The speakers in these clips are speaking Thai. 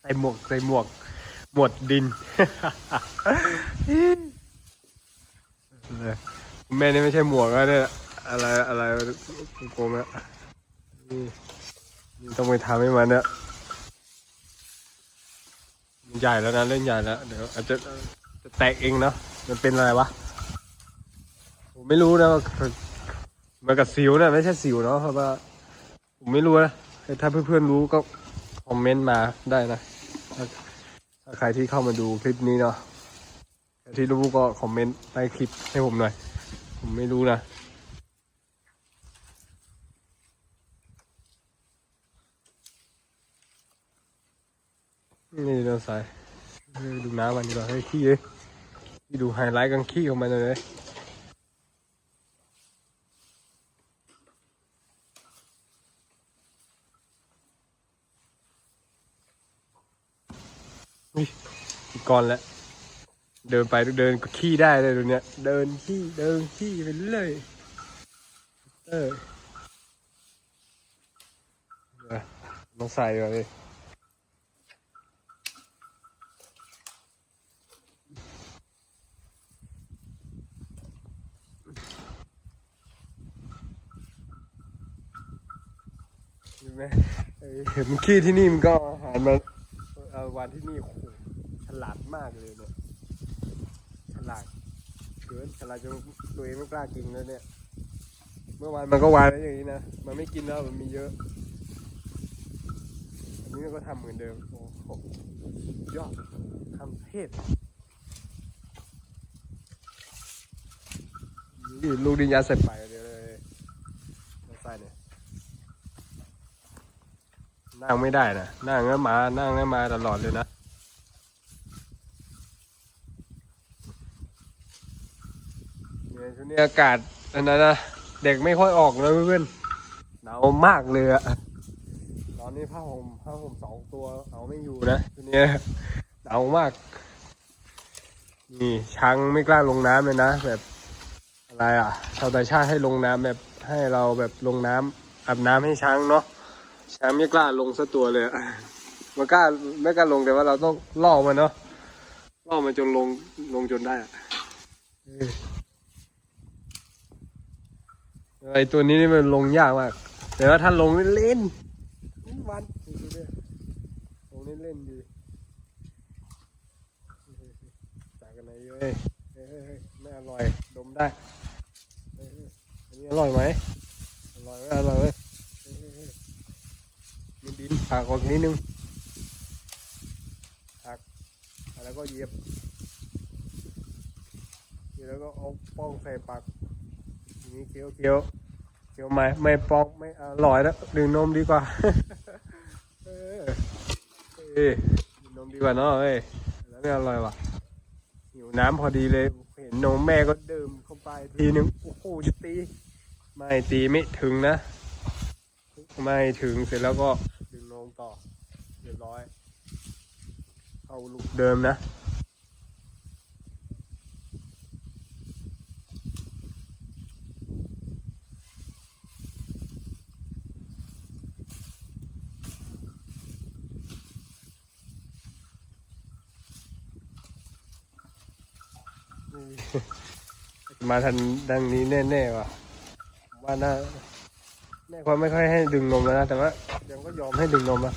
ใส่หมวกใส่หมวก หมวดดินแม่นี่ไม่ใช่หมวกแล้วเนี่ยอะไรอะไรโกงอะนี่นี่ต้องไปทำให้มันเนี่ยมันใหญ่แล้วนะเล่นใหญ่แล้วเดี๋ยวอาจจะจะแตกเองเนาะมันเป็นอะไรวะผมไม่รู้นะมันกับสิวนะไม่ใช่สิวเนาะเพราะว่าผมไม่รู้นะถ้าเพื่อนๆรู้ก็ คอมเมนต์มาได้นะ ถ้าใครที่เข้ามาดูคลิปนี้เนาะใครที่รู้ก็คอมเมนต์ใต้คลิปให้ผมหน่อย ผมไม่รู้นะนี่เราใส่ดูน้ำมันดีกว่าเฮ้ยขี้เลยดูไฮไลท์กันขี้ของมันเลย อีกก่อนแล้ว เดินไปเดินก็ขี้ได้เลยตรงเนี้ย เดินขี้เดินขี้ไปเรื่อยเออต้องใส่ก่อนเลยเห็นไหมเห็นขี้ที่นี่มันก็อาอาหารมา เอาวันที่นี่โหฉลาดมากเลยเนี่ยฉลาดเกินฉลาดจนตัวเองไม่กล้ากินแล้วเนี่ย เมื่อวานมันก็วางไว้อย่างนี้นะมันไม่กินแล้วมันมีเยอะอันนี้ก็ทำเหมือนเดิมโอ้โหยอดทำเทศนี่ลูกดินยาใส่ไปเลยเอาใส่เนี่ย นั่งไม่ได้นะนั่งแล้วมา นั่งแล้วมาตลอดเลยนะเนี่ยช่วงนี้อากาศอันนั้นนะเด็กไม่ค่อยออกนะเพื่อนหนาวมากเลยอะตอนนี้ผ้าห่มผ้าห่มสองตัวเอาไม่อยู่นะช่วงนี้หนาวมาก นี่ช้างไม่กล้าลงน้ำเลยนะแบบอะไรอะชาวต่างชาติให้ลงน้ำแบบให้เราแบบลงน้ำอาบน้ำให้ช้างเนาะ ช้างไม่กล้าลงสักตัวเลยมันกล้าไม่กล้าลงแต่ว่าเราต้องล่อมันเนาะล่อมันจนลงลงจนได้อะเออไอตัวนี้นี่มันลงยากมากแต่ว่าถ้าลงเล่นๆวันลงเล่นๆดีจากกันไหนเยเฮ้ยเฮ้ยเฮ้ยไม่อร่อยดมได้อันนี้อร่อยไหมอร่อยไหมอร่อยไหมเฮ้ยเฮ้ยเฮ้ยมี ดินผักออกนิดนึงผักแล้วก็เหยียบเยียบแล้วก็เอาป้องใส่ปากนี่เคี้ยวเคี้ยวเคี้ยวไม่ไม่ปองไม่อร่อยแล้วดื่มนมดีกว่าเออดื่มนมดีกว่าเนาะเอ้ยแล้วไม่อร่อยว่ะหิวน้ำพอดีเลยเห็นนมแม่ก็ดื่มเข้าไปทีนึงโอ้โหจะตี ไม่ตีไม่ถึงนะ ไม่ถึงเสร็จแล้วก็ ดึงนมต่อ เรียบร้อย เข้าลูกเดิมนะมาทันดังนี้แน่ ๆ ว่ะผมว่าน่า แม่ควาไม่ค่อยให้ดึงนมแล้วนะแต่ว่ายังก็ยอมให้ดึงนมนะ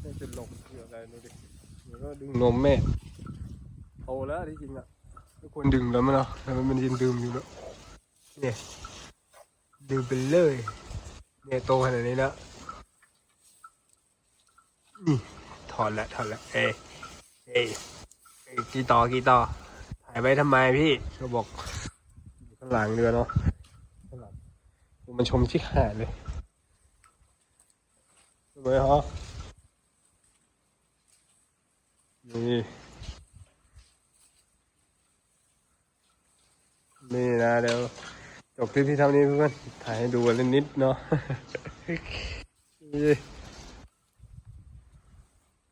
แม่จะหลงเกี่ยวอะไรดูดิเดี๋ยวก็ดึงนมแม่โตแล้วที่จริงอะไม่ควรดึงแล้วมั้งเนาะแต่มันยังดื่มอยู่เนาะเนี่ยดื่มไปเลยเนี่ยโตขนาดนี้แล้วนี่ถอดละถอดละเอ้เอ้ยเอกี่ต่อกี่ต่อถ่ายไว้ทำไมพี่เขาบอกอยู่ข้างหลังเรือเนาะ มันชมที่หาดเลยสวยฮะนี่นี่นะเดี๋ยวจบคลิปที่เท่านี้เพื่อนถ่ายให้ดูกันเล่นนิดเนาะ